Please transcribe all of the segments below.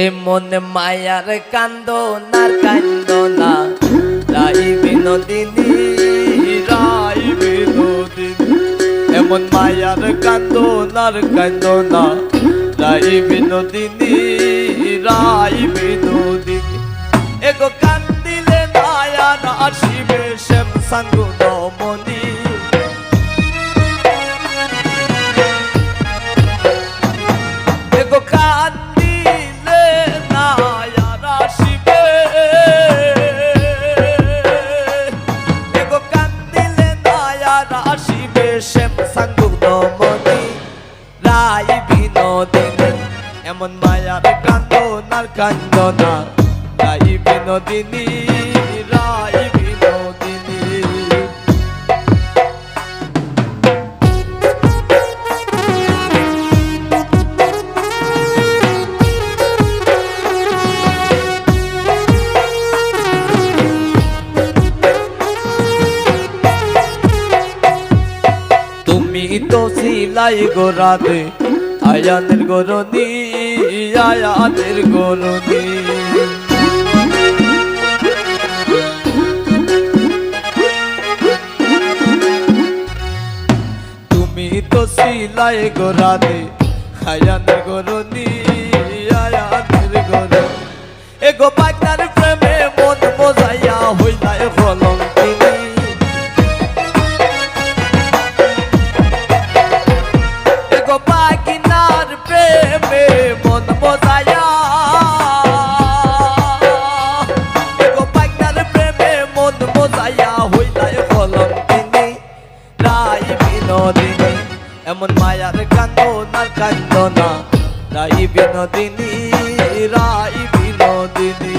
এমন মায়ার কান্দ না কান্দ না। রাই বিনোদিনী রাই বিনোদিনী এমন মায়ার কান্দ, নার কান্দ না। রাই বিনোদিনী রাই বিনোদিনী এগো কান্দিলে নায়ার আসিবে শ্যাম সাঙ্গু বিনোদিনী, এমন মায়ার কান্দ নার কান্দ না রাই বিনোদিনী রাই বিনোদিনী। তুমি তো সিলাই গোরাদে আয়ানের গরনি আয়ানের গরনি তুমি তো সিলাই গোরাদে আয়ানের গরনি আয়ানের গরনি এগো পাইতার না। রাই বিনোদিনী রাই বিনোদিনী।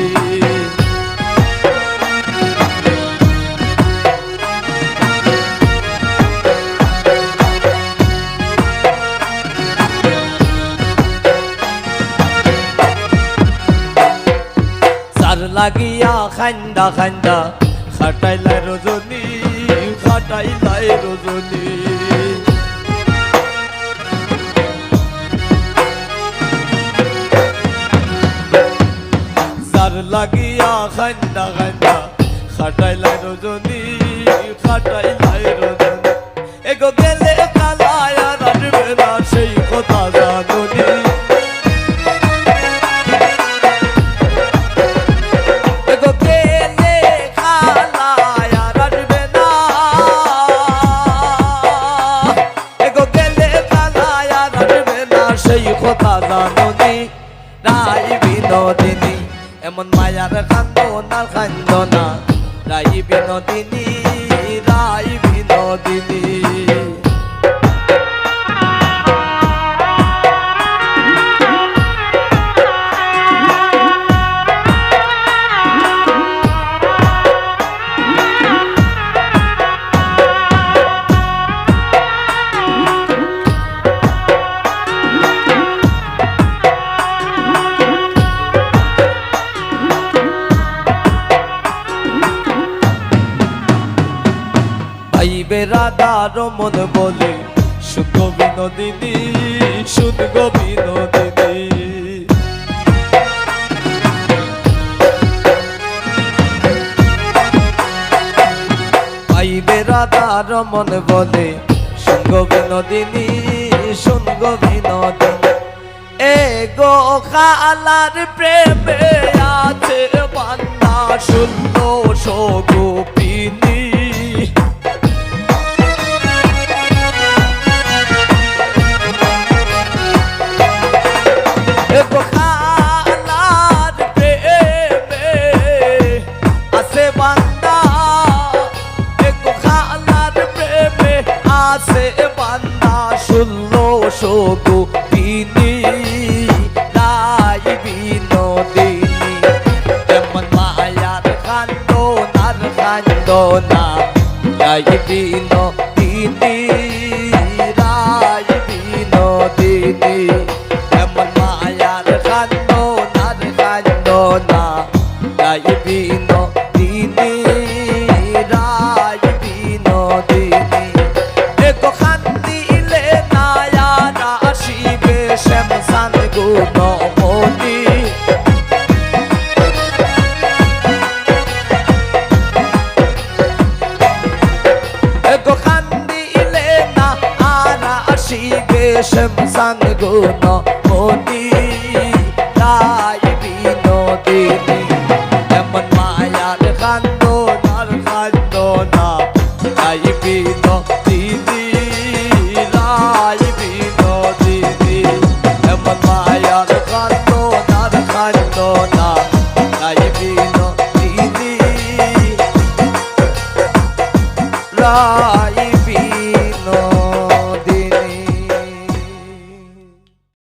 লাগিয়া খান্দা খান্দা খাটাইলাই রজনী খাটাইলাই রজনী। সার লাগিয়া খান্না খান্না খাটাইলাই রজনী খাটাইলাই রজনী। এগো গেলে এমন মায়ার কান্দ না কান্দ না। রাই বিনোদিনী রাই বিনোদিনী। ভাইবে রাধার মন বলে, সুখ বিনোদিনী শুদ্ধ বিনোদিনী। ভাইবে রাধার মন বলে সঙ্গ বিনোদিনী সঙ্গ বিনোদিনী। এ গো খালার প্রেমে আছে বান্না শূন্য সগোপিনী রাই বিনোদিনী শ্যামসান গুণ মনি তাই বিনোদিনী, এমন মায়ার কান্দ নার কান্দ না, তাই বিনোদিনী রাই বিনোদিনী, এমন মায়ার কান্দ নার কান্দ না, তাই বিনোদিনী।